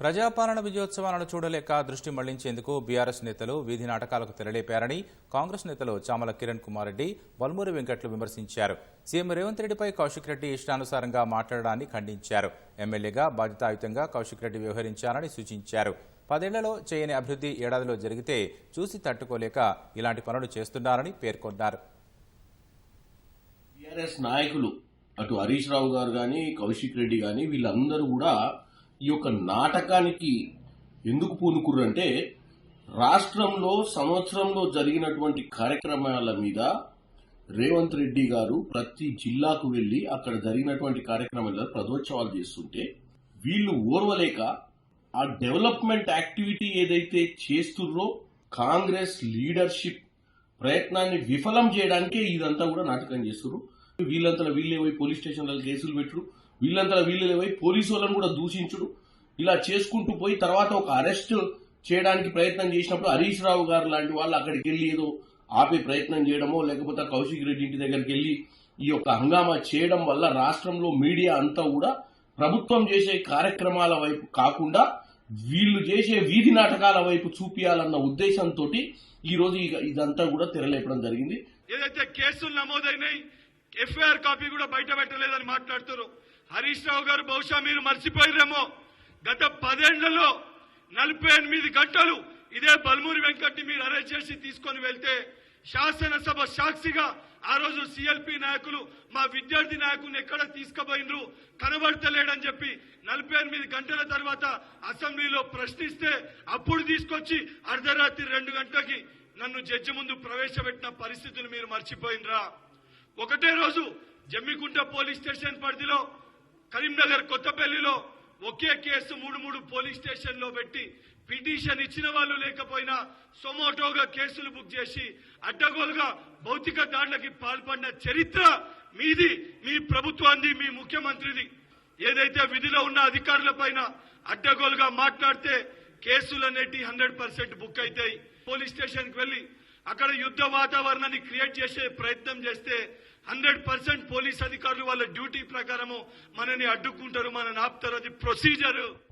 ప్రజాపాలన విజయోత్సవాలను చూడలేక దృష్టి మళ్ళించేందుకు బీఆర్ఎస్ నేతలు వీధి నాటకాలకు తెరలేపారని కాంగ్రెస్ నేతలు చామల కిరణ్ కుమార్ రెడ్డి వల్మూరి వెంకట్లు విమర్శించారు. సీఎం రేవంత్ రెడ్డిపై కౌశిక్ రెడ్డి ఇష్టానుసారంగా మాట్లాడడాన్ని ఖండించారు. ఎమ్మెల్యేగా బాధ్యతాయుతంగా కౌశిక్ రెడ్డి వ్యవహరించారని సూచించారు. పదేళ్ళలో చేయని అభివృద్ధి ఏడాదిలో జరిగితే చూసి తట్టుకోలేక ఇలాంటి పనులు చేస్తున్నారని పేర్కొన్నారు. నాయకులు అటు హరీష్ రావు గారు కానీ కౌశిక్ రెడ్డి కానీ వీళ్ళందరూ కూడా ఈ యొక్క నాటకానికి ఎందుకు పూనుకుర్రంటే రాష్ట్రంలో సంవత్సరంలో జరిగినటువంటి కార్యక్రమాల మీద రేవంత్ రెడ్డి గారు ప్రతి జిల్లాకు వెళ్ళి అక్కడ జరిగినటువంటి కార్యక్రమాల ప్రదోత్సవాలు చేస్తుంటే వీళ్ళు ఓర్వలేక ఆ డెవలప్మెంట్ యాక్టివిటీ ఏదైతే చేస్తుర్రో కాంగ్రెస్ లీడర్షిప్ ప్రయత్నాన్ని విఫలం చేయడానికే ఇదంతా కూడా నాటకం చేస్తున్నారు వీళ్ళంతా వీళ్ళే పోయి పోలీస్ స్టేషన్లలో కేసులు పెట్టుడు వీళ్ళంతా వీళ్ళే పోయి పోలీసు వాళ్ళని కూడా దూషించుడు. ఇలా చేసుకుంటూ పోయి తర్వాత ఒక అరెస్ట్ చేయడానికి ప్రయత్నం చేసినప్పుడు హరీష్ రావు గారు లాంటి వాళ్ళు అక్కడికి వెళ్ళి ఏదో ఆపే ప్రయత్నం చేయడమో లేకపోతే కౌశిక్ రెడ్డి ఇంటి దగ్గరికి వెళ్ళి ఈ యొక్క హంగామా చేయడం వల్ల రాష్ట్రంలో మీడియా అంతా కూడా ప్రభుత్వం చేసే కార్యక్రమాల వైపు కాకుండా వీళ్ళు చేసే వీధి నాటకాల వైపు చూపియాలన్న ఉద్దేశంతో ఈ రోజు ఇక- ఇదంతా కూడా తెరలేపడం జరిగింది. ఏదైతే కేసులు నమోదైనాయి ఎఫ్ఐఆర్ కాపీ కూడా బయట పెట్టలేదని మాట్లాడుతారు హరీష్ రావు గారు బహుశా మీరు మర్చిపోయారేమో. గత పదేళ్ళలో నలభై ఎనిమిది గంటలు ఇదే బల్మూరి వెంకట్ని మీరు అరెస్ట్ చేసి తీసుకొని వెళ్తే శాసనసభ సాక్షిగా ఆ రోజు సిఎల్పి నాయకులు మా విద్యార్థి నాయకుని ఎక్కడ తీసుకుపోయినరు? కనబడతలేడని చెప్పి నలభై ఎనిమిది గంటల తర్వాత అసెంబ్లీలో ప్రశ్నిస్తే అప్పుడు తీసుకొచ్చి అర్ధరాత్రి రెండు గంటలకి నన్ను జడ్జి ముందు ప్రవేశపెట్టిన పరిస్థితులు మీరు మర్చిపోయినరా? ఒకటే రోజు జమ్మికుంట పోలీస్ స్టేషన్ పరిధిలో కరీంనగర్ కొత్తపల్లిలో ఒకే కేసు మూడు మూడు పోలీస్ స్టేషన్లో పెట్టి పిటిషన్ ఇచ్చిన వాళ్ళు లేకపోయినా సొమోటోగా కేసులు బుక్ చేసి అడ్డగోలుగా భౌతిక దాడులకి పాల్పడిన చరిత్ర మీది మీ ప్రభుత్వాన్ని మీ ముఖ్యమంత్రిది. ఏదైతే విధిలో ఉన్న అధికారుల పైన అడ్డగోలుగా మాట్లాడితే కేసులు అనేటి హండ్రెడ్ పర్సెంట్ బుక్ అవుతాయి పోలీస్ స్టేషన్కి వెళ్ళి వెళ్ళి అక్కడ యుద్ధ వాతావరణాన్ని క్రియేట్ చేసే ప్రయత్నం చేస్తే హండ్రెడ్ పర్సెంట్ పోలీస్ అధికారులు వాళ్ళ డ్యూటీ ప్రకారము మనని అడ్డుకుంటారు మనని ఆపుతారు. అది ప్రొసీజరు.